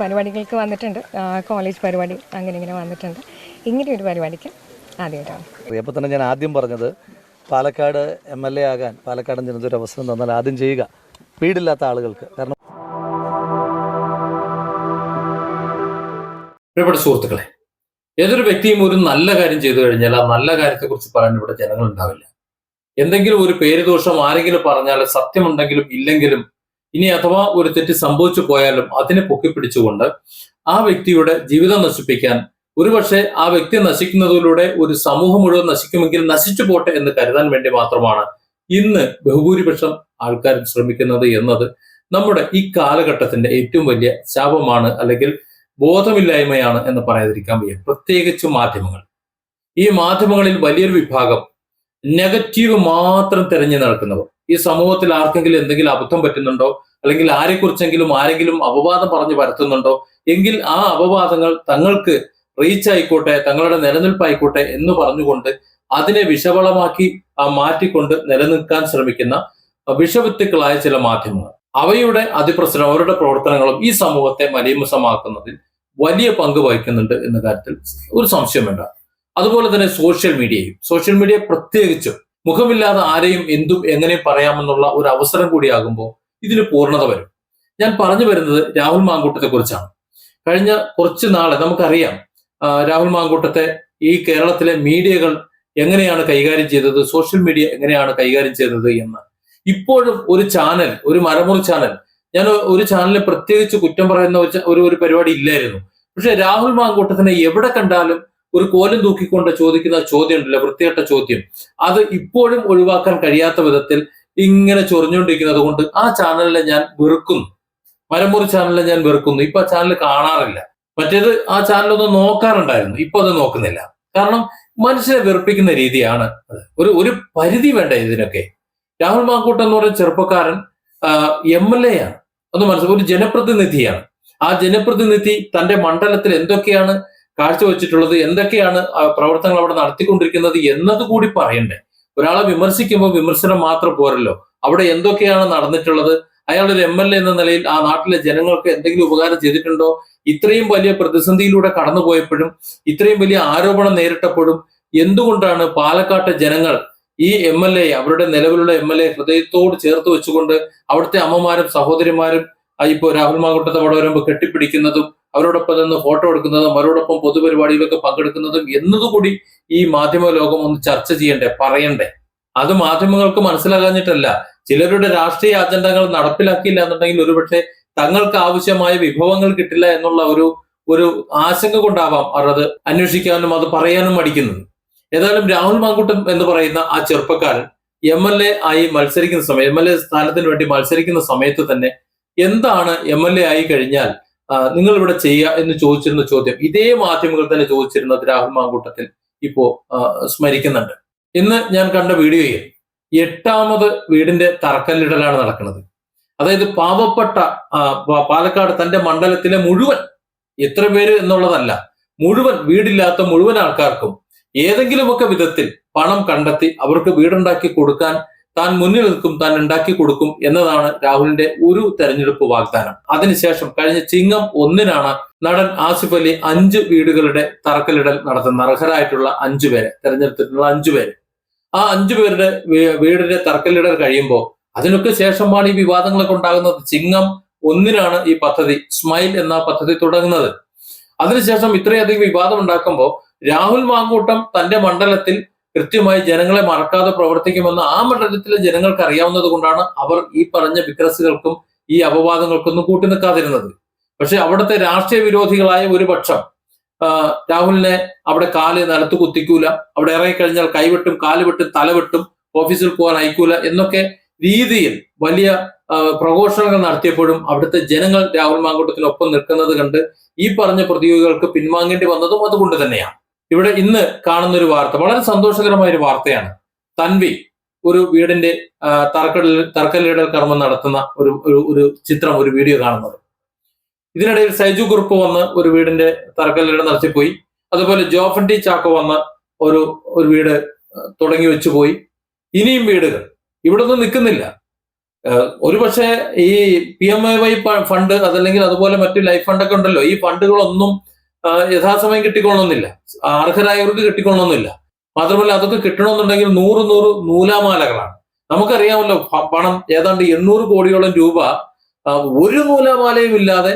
പരിപാടികൾക്ക് വന്നിട്ടുണ്ട്. കോളേജ് പരിപാടി അങ്ങനെ ഇങ്ങനെ വന്നിട്ടുണ്ട്. ഇങ്ങനെ ഒരു പരിപാടിക്ക് ആദ്യമായിട്ടാണ്. അപ്പോൾ തന്നെ ഞാൻ ആദ്യം പറഞ്ഞത് പാലക്കാട് എം എൽ എ ആകാൻ പാലക്കാടൻ ജനത ഒരു അവസരം തന്നാൽ ആദ്യം ചെയ്യുക. വീടില്ലാത്ത ആളുകൾക്ക്. കാരണം പ്രിയപ്പെട്ട സുഹൃത്തുക്കളെ ഏതൊരു വ്യക്തിയും ഒരു നല്ല കാര്യം ചെയ്തു കഴിഞ്ഞാൽ ആ നല്ല കാര്യത്തെക്കുറിച്ച് പറയാൻ ഇവിടെ ജനങ്ങൾ ഉണ്ടാവില്ല എന്തെങ്കിലും ഒരു പേര് ദോഷം ആരെങ്കിലും പറഞ്ഞാൽ സത്യമുണ്ടെങ്കിലും ഇല്ലെങ്കിലും ഇനി അഥവാ ഒരു തെറ്റ് സംഭവിച്ചു പോയാലും അതിനെ പൊക്കിപ്പിടിച്ചുകൊണ്ട് ആ വ്യക്തിയുടെ ജീവിതം നശിപ്പിക്കാൻ ഒരുപക്ഷെ ആ വ്യക്തി നശിക്കുന്നതിലൂടെ ഒരു സമൂഹം മുഴുവൻ നശിക്കുമെങ്കിൽ നശിച്ചു പോട്ടെ എന്ന് കരുതാൻ വേണ്ടി മാത്രമാണ് ഇന്ന് ബഹുഭൂരിപക്ഷം ആൾക്കാർ ശ്രമിക്കുന്നത് എന്നത് നമ്മുടെ ഈ കാലഘട്ടത്തിന്റെ ഏറ്റവും വലിയ ശാപമാണ് അല്ലെങ്കിൽ ബോധമില്ലായ്മയാണ് എന്ന് പറയാതിരിക്കാൻ വയ്യ. പ്രത്യേകിച്ച് മാധ്യമങ്ങൾ. ഈ മാധ്യമങ്ങളിൽ വലിയൊരു വിഭാഗം നെഗറ്റീവ് മാത്രം തിരഞ്ഞു നടക്കുന്നവർ. ഈ സമൂഹത്തിൽ ആർക്കെങ്കിലും എന്തെങ്കിലും അബദ്ധം പറ്റുന്നുണ്ടോ? അല്ലെങ്കിൽ ആരെക്കുറിച്ചെങ്കിലും ആരെങ്കിലും അപവാദം പറഞ്ഞു പരത്തുന്നുണ്ടോ? എങ്കിൽ ആ അപവാദങ്ങൾ തങ്ങൾക്ക് റീച്ച് ആയിക്കോട്ടെ തങ്ങളുടെ നിലനിൽപ്പായിക്കോട്ടെ എന്ന് പറഞ്ഞുകൊണ്ട് അതിനെ വിഷവളമാക്കി മാറ്റിക്കൊണ്ട് നിലനിൽക്കാൻ ശ്രമിക്കുന്ന വിഷവിത്തുക്കളായ ചില മാധ്യമങ്ങൾ. അവയുടെ അതിപ്രസരം അവരുടെ പ്രവർത്തനങ്ങളും ഈ സമൂഹത്തെ മലീമസമാക്കുന്നതിൽ വലിയ പങ്ക് വഹിക്കുന്നുണ്ട് എന്ന കാര്യത്തിൽ ഒരു സംശയം വേണ്ട അതുപോലെ തന്നെ സോഷ്യൽ മീഡിയയും സോഷ്യൽ മീഡിയ പ്രത്യേകിച്ചും മുഖമില്ലാതെ ആരെയും എന്തും എങ്ങനെയും പറയാമെന്നുള്ള ഒരു അവസരം കൂടിയാകുമ്പോൾ ഇതിന് പൂർണത വരും. ഞാൻ പറഞ്ഞു വരുന്നത് രാഹുൽ മാങ്കൂട്ടത്തെ കുറിച്ചാണ്. കഴിഞ്ഞ കുറച്ച് നാളെ നമുക്കറിയാം രാഹുൽ മാങ്കൂട്ടത്തെ ഈ കേരളത്തിലെ മീഡിയകൾ എങ്ങനെയാണ് കൈകാര്യം ചെയ്തത് സോഷ്യൽ മീഡിയ എങ്ങനെയാണ് കൈകാര്യം ചെയ്തത് എന്ന്. ഇപ്പോഴും ഒരു ചാനൽ ഒരു മരമുറി ചാനൽ ഞാൻ ഒരു ചാനലിനെ പ്രത്യേകിച്ച് കുറ്റം പറയുന്ന ഒരു ഒരു പരിപാടി ഇല്ലായിരുന്നു. പക്ഷെ രാഹുൽ മാങ്കൂട്ടത്തിനെ എവിടെ കണ്ടാലും ഒരു കോലം തൂക്കിക്കൊണ്ട് ചോദിക്കുന്ന ചോദ്യം ഉണ്ടല്ലോ വൃത്തികെട്ട ചോദ്യം. അത് ഇപ്പോഴും ഒഴിവാക്കാൻ കഴിയാത്ത വിധത്തിൽ ഇങ്ങനെ ചൊറിഞ്ഞുകൊണ്ടിരിക്കുന്നത് കൊണ്ട് ആ ചാനലിനെ ഞാൻ വെറുക്കുന്നു. മരമുറി ചാനലിനെ ഞാൻ വെറുക്കുന്നു. ഇപ്പൊ ആ ചാനൽ കാണാറില്ല. മറ്റേത് ആ ചാനലൊന്ന് നോക്കാറുണ്ടായിരുന്നു. ഇപ്പൊ അത് നോക്കുന്നില്ല. കാരണം മനുഷ്യനെ വെറുപ്പിക്കുന്ന രീതിയാണ് ഒരു ഒരു പരിധി വേണ്ട ഇതിനൊക്കെ? രാഹുൽ മാങ്കൂട്ടം എന്ന് പറയുന്ന ചെറുപ്പക്കാരൻ എം എൽ എ ആണ്. ഒന്ന് മനസ്സിലാക്കും ഒരു ജനപ്രതിനിധിയാണ്. ആ ജനപ്രതിനിധി തന്റെ മണ്ഡലത്തിൽ എന്തൊക്കെയാണ് കാഴ്ചവെച്ചിട്ടുള്ളത് എന്തൊക്കെയാണ് പ്രവർത്തനങ്ങൾ അവിടെ നടത്തിക്കൊണ്ടിരിക്കുന്നത് എന്നത് കൂടി പറയണ്ടേ. ഒരാളെ വിമർശിക്കുമ്പോൾ വിമർശനം മാത്രം പോരല്ലോ. അവിടെ എന്തൊക്കെയാണ് നടന്നിട്ടുള്ളത്? അയാൾ ഒരു എം എൽ എ എന്ന നിലയിൽ ആ നാട്ടിലെ ജനങ്ങൾക്ക് എന്തെങ്കിലും ഉപകാരം ചെയ്തിട്ടുണ്ടോ? ഇത്രയും വലിയ പ്രതിസന്ധിയിലൂടെ കടന്നുപോയപ്പോഴും ഇത്രയും വലിയ ആരോപണം നേരിട്ടപ്പോഴും എന്തുകൊണ്ടാണ് പാലക്കാട്ടെ ജനങ്ങൾ ഈ എം എൽ എ അവരുടെ നിലവിലുള്ള എം എൽ എ ഹൃദയത്തോട് ചേർത്ത് വെച്ചുകൊണ്ട് അവിടുത്തെ അമ്മമാരും സഹോദരിമാരും ഇപ്പോൾ ഇപ്പോ രാഹുൽ മാകുട്ടത്തെ അവിടെ വരുമ്പോൾ കെട്ടിപ്പിടിക്കുന്നതും അവരോടൊപ്പം നിന്ന് ഫോട്ടോ എടുക്കുന്നതും അവരോടൊപ്പം പൊതുപരിപാടിയിലൊക്കെ പങ്കെടുക്കുന്നതും എന്നതുകൂടി ഈ മാധ്യമ ലോകം ഒന്ന് ചർച്ച ചെയ്യണ്ടേ പറയണ്ടേ? അത് മാധ്യമങ്ങൾക്ക് മനസ്സിലാകാഞ്ഞിട്ടല്ല. ചിലരുടെ രാഷ്ട്രീയ അജണ്ടകൾ നടപ്പിലാക്കിയില്ല എന്നുണ്ടെങ്കിൽ ഒരുപക്ഷെ തങ്ങൾക്ക് ആവശ്യമായ വിഭവങ്ങൾ കിട്ടില്ല എന്നുള്ള ഒരു ഒരു ആശങ്ക കൊണ്ടാവാം അവർ അത് അന്വേഷിക്കാനും അത് പറയാനും മടിക്കുന്നത്. ഏതായാലും രാഹുൽ മാങ്കുട്ടൻ എന്ന് പറയുന്ന ആ ചെറുപ്പക്കാരൻ എം എൽ എ ആയി മത്സരിക്കുന്ന സമയം എം എൽ എ സ്ഥാനത്തിന് വേണ്ടി മത്സരിക്കുന്ന സമയത്ത് തന്നെ എന്താണ് എം എൽ എ ആയി കഴിഞ്ഞാൽ നിങ്ങൾ ഇവിടെ ചെയ്യുക എന്ന് ചോദിച്ചിരുന്ന ചോദ്യം ഇതേ മാധ്യമങ്ങൾ തന്നെ ചോദിച്ചിരുന്നത് രാഹുൽ മാങ്കൂട്ടത്തിൽ ഇപ്പോ സ്മരിക്കുന്നുണ്ട്. ഇന്ന് ഞാൻ കണ്ട വീഡിയോയിൽ എട്ടാമത് വീടിന്റെ തറക്കല്ലിടലാണ് നടക്കുന്നത്. അതായത് പാവപ്പെട്ട പാലക്കാട് തന്റെ മണ്ഡലത്തിലെ മുഴുവൻ എത്ര പേര് എന്നുള്ളതല്ല മുഴുവൻ വീടില്ലാത്ത മുഴുവൻ ആൾക്കാർക്കും ഏതെങ്കിലുമൊക്കെ വിധത്തിൽ പണം കണ്ടെത്തി അവർക്ക് വീടുണ്ടാക്കി കൊടുക്കാൻ താൻ മുന്നിൽ നിൽക്കും താൻ ഉണ്ടാക്കി കൊടുക്കും എന്നതാണ് രാഹുലിന്റെ ഒരു തെരഞ്ഞെടുപ്പ് വാഗ്ദാനം. അതിനുശേഷം കഴിഞ്ഞ ചിങ്ങം ഒന്നിനാണ് നടൻ ആസിഫ് അലി അഞ്ച് വീടുകളുടെ തറക്കല്ലിടൽ നടത്തുന്ന അർഹരായിട്ടുള്ള അഞ്ചു പേരെ തെരഞ്ഞെടുത്തിട്ടുള്ള അഞ്ചു പേര്. ആ അഞ്ചു പേരുടെ വീടിന്റെ തറക്കല്ലിടൽ കഴിയുമ്പോൾ അതിനൊക്കെ ശേഷമാണ് ഈ വിവാദങ്ങളൊക്കെ ഉണ്ടാകുന്നത്. ചിങ്ങം ഒന്നിനാണ് ഈ പദ്ധതി സ്മൈൽ എന്ന പദ്ധതി തുടങ്ങുന്നത്. അതിനുശേഷം ഇത്രയധികം വിവാദം ഉണ്ടാക്കുമ്പോൾ രാഹുൽ മാങ്കൂട്ടം തന്റെ മണ്ഡലത്തിൽ കൃത്യമായി ജനങ്ങളെ മറക്കാതെ പ്രവർത്തിക്കുമെന്ന് ആ മണ്ഡലത്തിലെ ജനങ്ങൾക്ക് അറിയാവുന്നത് കൊണ്ടാണ് അവർ ഈ പറഞ്ഞ വിക്രസുകൾക്കും ഈ അപവാദങ്ങൾക്കൊന്നും കൂട്ടി നിൽക്കാതിരുന്നത്. പക്ഷെ അവിടുത്തെ രാഷ്ട്രീയ വിരോധികളായ ഒരു പക്ഷം രാഹുലിനെ അവിടെ കാൽ നിലത്ത് കുത്തിക്കൂല. അവിടെ ഇറങ്ങിക്കഴിഞ്ഞാൽ കൈവെട്ടും കാൽ വെട്ടും തല വെട്ടും ഓഫീസിൽ പോകാൻ അയക്കൂല എന്നൊക്കെ രീതിയിൽ വലിയ പ്രഘോഷണങ്ങൾ നടത്തിയപ്പോഴും അവിടുത്തെ ജനങ്ങൾ രാഹുൽ മാങ്കൂട്ടത്തിനൊപ്പം നിൽക്കുന്നത് കണ്ട് ഈ പറഞ്ഞ പ്രതിയോഗികൾക്ക് പിൻവാങ്ങേണ്ടി വന്നതും അതുകൊണ്ട് തന്നെയാണ്. ഇവിടെ ഇന്ന് കാണുന്ന ഒരു വാർത്ത വളരെ സന്തോഷകരമായ ഒരു വാർത്തയാണ്. തൻവി ഒരു വീടിന്റെ തറക്കല്ലിൽ തറക്കല്ലിടൽ കർമ്മം നടത്തുന്ന ഒരു ഒരു- ചിത്രം ഒരു വീഡിയോ കാണുന്നത്. ഇതിനിടയിൽ സൈജു കുറുപ്പ് വന്ന് ഒരു വീടിന്റെ തറക്കല്ലിടൽ നടത്തിപ്പോയി. അതുപോലെ ജോഫൻ ടി ചാക്കോ വന്ന് ഒരു ഒരു വീട് തുടങ്ങി വെച്ചു പോയി ഇനിയും വീടുകൾ. ഇവിടെ ഒന്നും നിൽക്കുന്നില്ല ഒരു ഒരുപക്ഷെ ഈ P M A Y fund അതല്ലെങ്കിൽ അതുപോലെ മറ്റു ലൈഫ് ഫണ്ടൊക്കെ ഉണ്ടല്ലോ. ഈ ഫണ്ടുകളൊന്നും യഥാസമയം കിട്ടിക്കൊള്ളണമെന്നില്ല. അർഹരായവർക്ക് കിട്ടിക്കൊള്ളണമെന്നില്ല. മാത്രമല്ല അതൊക്കെ കിട്ടണമെന്നുണ്ടെങ്കിൽ നൂറ് നൂറ് നൂലാമാലകളാണ്. നമുക്കറിയാമല്ലോ പണം ഏതാണ്ട് എണ്ണൂറ് കോടിയോളം രൂപ ഒരു നൂലാമാലയും ഇല്ലാതെ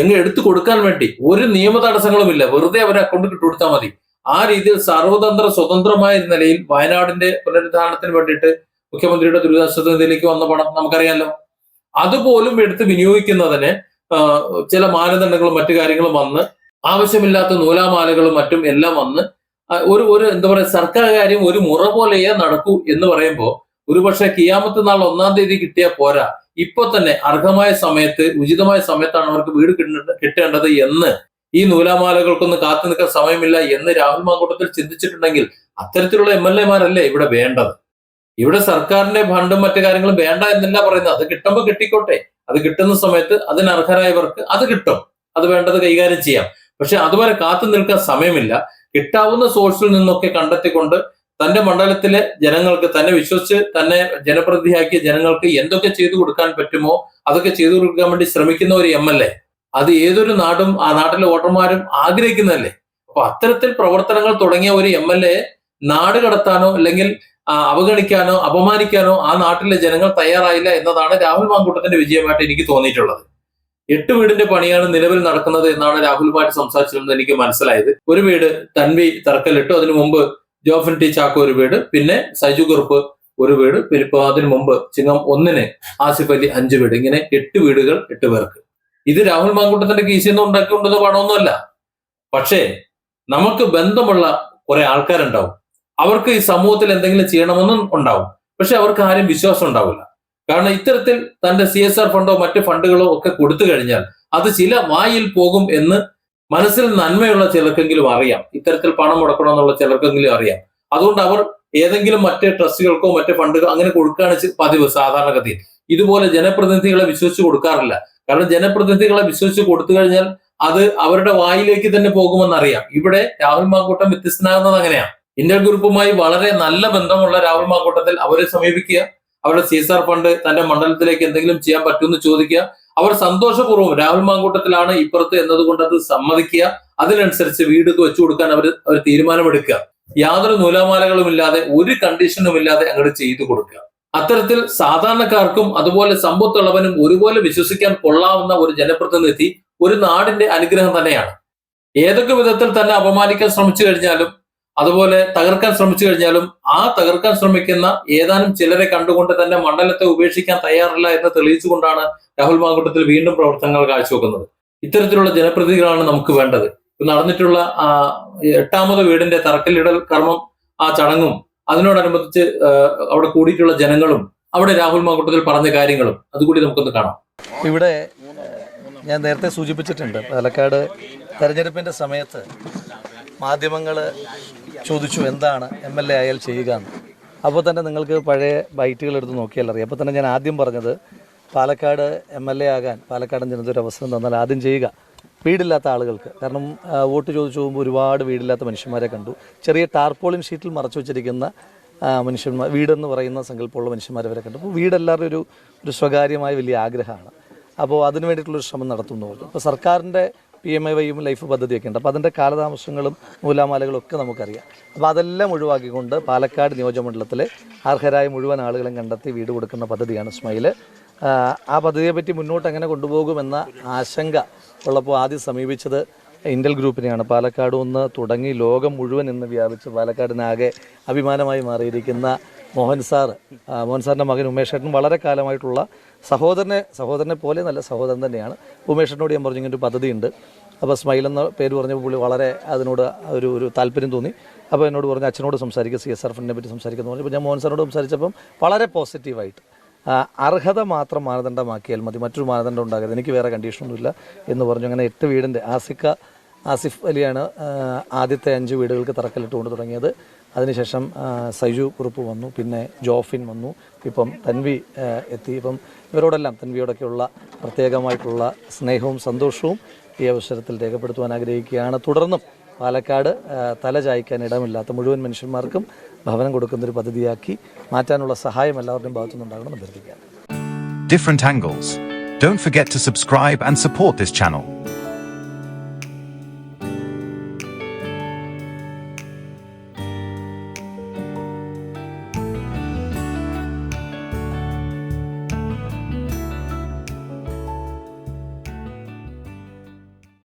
എങ്ങ് എടുത്തു കൊടുക്കാൻ വേണ്ടി ഒരു നിയമ തടസ്സങ്ങളും ഇല്ല. വെറുതെ അവരെ അക്കൗണ്ട് കിട്ടുകൊടുത്താൽ മതി. ആ രീതിയിൽ സർവതന്ത്ര സ്വതന്ത്രമായ നിലയിൽ വയനാടിന്റെ പുനരുദ്ധാരണത്തിന് വേണ്ടിയിട്ട് മുഖ്യമന്ത്രിയുടെ ദുരിതാശ്വാസ നിധിയിലേക്ക് വന്ന പണം നമുക്കറിയാമല്ലോ അതുപോലും എടുത്ത് വിനിയോഗിക്കുന്നതിന് ചില മാനദണ്ഡങ്ങളും മറ്റു കാര്യങ്ങളും വന്ന് ആവശ്യമില്ലാത്ത നൂലാമാലകളും മറ്റും എല്ലാം വന്ന് ഒരു ഒരു എന്താ പറയുക സർക്കാർ കാര്യം ഒരു മുറ പോലെയേ നടക്കൂ എന്ന് പറയുമ്പോൾ ഒരുപക്ഷെ കിയാമത്ത് നാൾ ഒന്നാം തീയതി കിട്ടിയാൽ പോരാ. ഇപ്പൊ തന്നെ അർഹമായ സമയത്ത് ഉചിതമായ സമയത്താണ് അവർക്ക് വീട് കിട്ടേണ്ട- കിട്ടേണ്ടത് എന്ന് ഈ നൂലാമാലകൾക്കൊന്നും കാത്തു നിൽക്കാൻ സമയമില്ല എന്ന് രാഹുൽ മാങ്കൂട്ടത്തിൽ ചിന്തിച്ചിട്ടുണ്ടെങ്കിൽ അത്തരത്തിലുള്ള എം എൽ എമാരല്ലേ ഇവിടെ വേണ്ടത്? ഇവിടെ സർക്കാരിന്റെ ഫണ്ടും മറ്റു കാര്യങ്ങളും വേണ്ട എന്നല്ല പറയുന്നത്. അത് കിട്ടുമ്പോൾ കിട്ടിക്കോട്ടെ. അത് കിട്ടുന്ന സമയത്ത് അതിന് അർഹരായവർക്ക് അത് കിട്ടും. അത് വേണ്ടത് കൈകാര്യം ചെയ്യാം. പക്ഷെ അതുവരെ കാത്തു നിൽക്കാൻ സമയമില്ല. കിട്ടാവുന്ന സോഴ്സിൽ നിന്നൊക്കെ കണ്ടെത്തിക്കൊണ്ട് തന്റെ മണ്ഡലത്തിലെ ജനങ്ങൾക്ക് തന്നെ വിശ്വസിച്ച് തന്നെ ജനപ്രതിനിധിയാക്കിയ ജനങ്ങൾക്ക് എന്തൊക്കെ ചെയ്തു കൊടുക്കാൻ പറ്റുമോ അതൊക്കെ ചെയ്തു കൊടുക്കാൻ വേണ്ടി ശ്രമിക്കുന്ന ഒരു എം എൽ എ അത് ഏതൊരു നാടും ആ നാട്ടിലെ വോട്ടർമാരും ആഗ്രഹിക്കുന്നതല്ലേ? അപ്പൊ അത്തരത്തിൽ പ്രവർത്തനങ്ങൾ തുടങ്ങിയ ഒരു എം എൽ എ നാട് കടത്താനോ അല്ലെങ്കിൽ അവഗണിക്കാനോ അപമാനിക്കാനോ ആ നാട്ടിലെ ജനങ്ങൾ തയ്യാറായില്ല എന്നതാണ് രാഹുൽ മാങ്കൂട്ടത്തിന്റെ വിജയമായിട്ട് എനിക്ക് തോന്നിയിട്ടുള്ളത്. എട്ട് വീടിന്റെ പണിയാണ് നിലവിൽ നടക്കുന്നത് എന്നാണ് രാഹുൽ രാഹുലുമായിട്ട് സംസാരിച്ചതെന്ന് എനിക്ക് മനസ്സിലായത്. ഒരു വീട് തൻവി തറക്കല്ലിട്ടു. അതിനു മുമ്പ് ജോഫിൻ ടി ചാക്കോ ഒരു വീട് പിന്നെ സൈജു കുറുപ്പ് ഒരു വീട് പിന്നെ അതിനു മുമ്പ് ചിങ്ങം ഒന്നിന് ആസിഫ് അലി അഞ്ച് വീട്. ഇങ്ങനെ എട്ട് വീടുകൾ എട്ട് പേർക്ക്. ഇത് രാഹുൽ മാങ്കൂട്ടത്തിന്റെ കീശയിൽ നിന്ന് ഉണ്ടാക്കിക്കൊണ്ടുവന്ന പണമൊന്നുമല്ല. പക്ഷേ നമുക്ക് ബന്ധമുള്ള കുറെ ആൾക്കാരുണ്ടാവും. അവർക്ക് ഈ സമൂഹത്തിൽ എന്തെങ്കിലും ചെയ്യണമെന്നും ഉണ്ടാവും. പക്ഷെ അവർക്ക് ആരും വിശ്വാസം ഉണ്ടാവില്ല. കാരണം ഇത്തരത്തിൽ തന്റെ സി എസ് ആർ ഫണ്ടോ മറ്റ് ഫണ്ടുകളോ ഒക്കെ കൊടുത്തു കഴിഞ്ഞാൽ അത് ചില വായിൽ പോകും എന്ന് മനസ്സിൽ നന്മയുള്ള ചിലർക്കെങ്കിലും അറിയാം. ഇത്തരത്തിൽ പണം മുടക്കണമെന്നുള്ള ചിലർക്കെങ്കിലും അറിയാം. അതുകൊണ്ട് അവർ ഏതെങ്കിലും മറ്റ് ട്രസ്റ്റുകൾക്കോ മറ്റ് ഫണ്ടുകൾ അങ്ങനെ കൊടുക്കുകയാണ് പതിവ് സാധാരണഗതിയിൽ. ഇതുപോലെ ജനപ്രതിനിധികളെ വിശ്വസിച്ച് കൊടുക്കാറില്ല. കാരണം ജനപ്രതിനിധികളെ വിശ്വസിച്ച് കൊടുത്തു കഴിഞ്ഞാൽ അത് അവരുടെ വായിലേക്ക് തന്നെ പോകുമെന്നറിയാം. ഇവിടെ രാഹുൽ മാങ്കൂട്ടം വ്യത്യസ്തനാകുന്നത് അങ്ങനെയാണ്. ഇന്ത്യൻ ഗ്രൂപ്പുമായി വളരെ നല്ല ബന്ധമുള്ള രാഹുൽ മാങ്കൂട്ടത്തിൽ അവരെ സമീപിക്കുക അവരുടെ സി എസ് ഫണ്ട് തന്റെ മണ്ഡലത്തിലേക്ക് എന്തെങ്കിലും ചെയ്യാൻ പറ്റുമെന്ന് ചോദിക്കുക. അവർ സന്തോഷപൂർവം രാഹുൽ മാങ്കൂട്ടത്തിലാണ് ഇപ്പുറത്ത് എന്നതുകൊണ്ട് അത് സമ്മതിക്കുക. അതിനനുസരിച്ച് വീട് വെച്ചു കൊടുക്കാൻ അവർ അവർ തീരുമാനമെടുക്കുക. യാതൊരു നൂലാമാലകളും ഇല്ലാതെ ഒരു കണ്ടീഷനും ഇല്ലാതെ അങ്ങോട്ട് ചെയ്തു കൊടുക്കുക. അത്തരത്തിൽ സാധാരണക്കാർക്കും അതുപോലെ സമ്പത്തുള്ളവനും ഒരുപോലെ വിശ്വസിക്കാൻ കൊള്ളാവുന്ന ഒരു ജനപ്രതിനിധി ഒരു നാടിന്റെ അനുഗ്രഹം തന്നെയാണ്. ഏതൊക്കെ വിധത്തിൽ തന്നെ അപമാനിക്കാൻ ശ്രമിച്ചു കഴിഞ്ഞാലും അതുപോലെ തകർക്കാൻ ശ്രമിച്ചു കഴിഞ്ഞാലും ആ തകർക്കാൻ ശ്രമിക്കുന്ന ഏതാനും ചിലരെ കണ്ടുകൊണ്ട് തന്നെ മണ്ഡലത്തെ ഉപേക്ഷിക്കാൻ തയ്യാറില്ല എന്ന് തെളിയിച്ചുകൊണ്ടാണ് രാഹുൽ മാങ്കൂട്ടത്തിൽ വീണ്ടും പ്രവർത്തനങ്ങൾ കാഴ്ചവെക്കുന്നത്. ഇത്തരത്തിലുള്ള ജനപ്രതിനിധികളാണ് നമുക്ക് വേണ്ടത്. നടന്നിട്ടുള്ള ആ എട്ടാമത് വീടിന്റെ തറക്കല്ലിടൽ കർമ്മം ആ ചടങ്ങും അതിനോടനുബന്ധിച്ച് അവിടെ കൂടിയിട്ടുള്ള ജനങ്ങളും അവിടെ രാഹുൽ മാങ്കൂട്ടത്തിൽ പറഞ്ഞ കാര്യങ്ങളും അതുകൂടി നമുക്കൊന്ന് കാണാം. ഇവിടെ ഞാൻ നേരത്തെ സൂചിപ്പിച്ചിട്ടുണ്ട് പാലക്കാട് തെരഞ്ഞെടുപ്പിന്റെ സമയത്ത് മാധ്യമങ്ങൾ ചോദിച്ചു എന്താണ് എം എൽ എ ആയാൽ ചെയ്യുക എന്ന്. അപ്പോൾ തന്നെ നിങ്ങൾക്ക് പഴയ ബൈറ്റുകൾ എടുത്ത് നോക്കിയാൽ അറിയാം. അപ്പോൾ തന്നെ ഞാൻ ആദ്യം പറഞ്ഞത് പാലക്കാട് എം എൽ എ ആകാൻ പാലക്കാടൻ ജനത ഒരു അവസരം തന്നാൽ ആദ്യം ചെയ്യുക. വീടില്ലാത്ത ആളുകൾക്ക്. കാരണം വോട്ട് ചോദിച്ചു പോകുമ്പോൾ ഒരുപാട് വീടില്ലാത്ത മനുഷ്യന്മാരെ കണ്ടു. ചെറിയ ടാർപോളിൻ ഷീറ്റിൽ മറച്ചു വെച്ചിരിക്കുന്ന മനുഷ്യന്മാർ വീടെന്ന് പറയുന്ന സങ്കല്പമുള്ള മനുഷ്യന്മാരെ വരെ കണ്ടു. അപ്പോൾ വീടെല്ലാവരുടെ ഒരു ഒരു സ്വകാര്യമായ വലിയ ആഗ്രഹമാണ്. അപ്പോൾ അതിനു വേണ്ടിയിട്ടുള്ളൊരു ശ്രമം നടത്തുന്നു. അപ്പോൾ സർക്കാരിന്റെ പി എം ഐ വൈയും ലൈഫ് പദ്ധതിയൊക്കെ ഉണ്ട്. അപ്പോൾ അതിന്റെ കാലതാമസങ്ങളും നൂലാമാലകളും ഒക്കെ നമുക്കറിയാം. അപ്പോൾ അതെല്ലാം ഒഴിവാക്കിക്കൊണ്ട് പാലക്കാട് നിയോജകമണ്ഡലത്തിലെ അർഹരായ മുഴുവൻ ആളുകളും കണ്ടെത്തി വീട് കൊടുക്കുന്ന പദ്ധതിയാണ് സ്മൈൽ ആ, ആ പദ്ധതിയെപ്പറ്റി മുന്നോട്ട് എങ്ങനെ കൊണ്ടുപോകുമെന്ന ആശങ്ക ഉള്ളപ്പോൾ ആദ്യം സമീപിച്ചത് ഇന്റൽ ഗ്രൂപ്പിനെയാണ്. പാലക്കാട് ഒന്ന് തുടങ്ങി ലോകം മുഴുവൻ ഇന്ന് വ്യാപിച്ച് പാലക്കാടിനാകെ അഭിമാനമായി മാറിയിരിക്കുന്ന മോഹൻ സാർ മോഹൻ സാറിന്റെ മകൻ ഉമേഷ് ഏട്ടൻ വളരെ കാലമായിട്ടുള്ള സഹോദരനെ സഹോദരനെ പോലെ നല്ല സഹോദരൻ തന്നെയാണ്. ഉമേഷ് ഏട്ടനോട് ഞാൻ പറഞ്ഞു ഇങ്ങനെ ഒരു പദ്ധതിയുണ്ട്. അപ്പോൾ സ്മൈൽ എന്ന പേര് പറഞ്ഞപ്പോൾ പുള്ളി വളരെ അതിനോട് ഒരു ഒരു താല്പര്യം തോന്നി. അപ്പോൾ എന്നോട് പറഞ്ഞു അച്ഛനോട് സംസാരിക്കുക സി എസ് ആർ ഫണ്ടിനെ പറ്റി സംസാരിക്കുന്നു പറഞ്ഞു. ഞാൻ മോഹൻ സാറിനോട് സംസാരിച്ചപ്പം വളരെ പോസിറ്റീവായിട്ട് അർഹത മാത്രം മാനദണ്ഡമാക്കിയാൽ മതി മറ്റൊരു മാനദണ്ഡം ഉണ്ടാകരുത് എനിക്ക് വേറെ കണ്ടീഷനൊന്നുമില്ല എന്ന് പറഞ്ഞു. അങ്ങനെ എട്ട് വീടിന്റെ ആസിക്ക ആസിഫ് അലിയാണ് ആദ്യത്തെ അഞ്ച് വീടുകൾക്ക് തറക്കല്ലിട്ടുകൊണ്ട് തുടങ്ങിയത്. അതിനുശേഷം സൈജു കുറുപ്പ് വന്നു പിന്നെ ജോഫിൻ വന്നു ഇപ്പം തൻവി എത്തി ഇപ്പം ഇവരോടെല്ലാം തൻവിയോടൊക്കെയുള്ള പ്രത്യേകമായിട്ടുള്ള സ്നേഹവും സന്തോഷവും ഈ അവസരത്തിൽ രേഖപ്പെടുത്തുവാൻ ആഗ്രഹിക്കുകയാണ് തുടർന്നും പാലക്കാട് തല ചായ്ക്കാൻ ഇടമില്ലാത്ത മുഴുവൻ മനുഷ്യന്മാർക്കും ഭവനം കൊടുക്കുന്നൊരു പദ്ധതിയാക്കി മാറ്റാനുള്ള സഹായം എല്ലാവരുടെയും ഭാഗത്തുനിന്നുണ്ടാകണമെന്ന് അഭ്യർത്ഥിക്കുകയാണ് different angles. Don't forget to subscribe and support this channel.